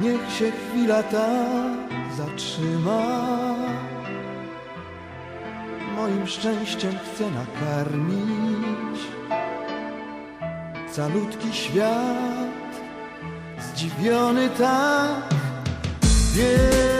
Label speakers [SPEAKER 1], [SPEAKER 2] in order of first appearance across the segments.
[SPEAKER 1] Niech się chwila ta zatrzyma. Moim szczęściem chcę nakarmić Calutki świat. Zdziwiony tak Wielka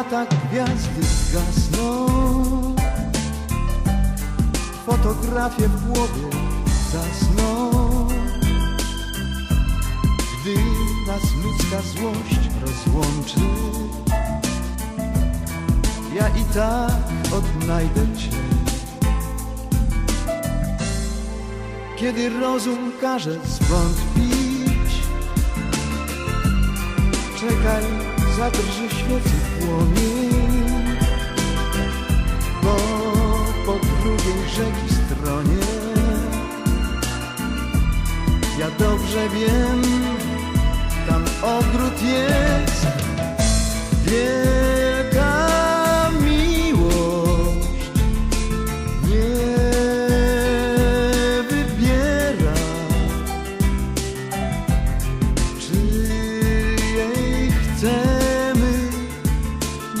[SPEAKER 1] Miną lata, gwiazdy zgasną, fotografie w głowie zasną. Gdy nas ludzka złość rozłączy, ja i tak odnajdę Cię. Kiedy rozum każe zwątpić Czekaj, zadrży świecy płomień Bo po drugiej rzeki stronie Ja dobrze wiem, tam ogród jest. Wielka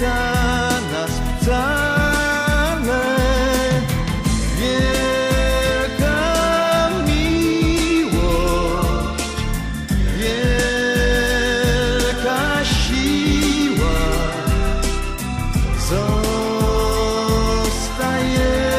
[SPEAKER 1] time.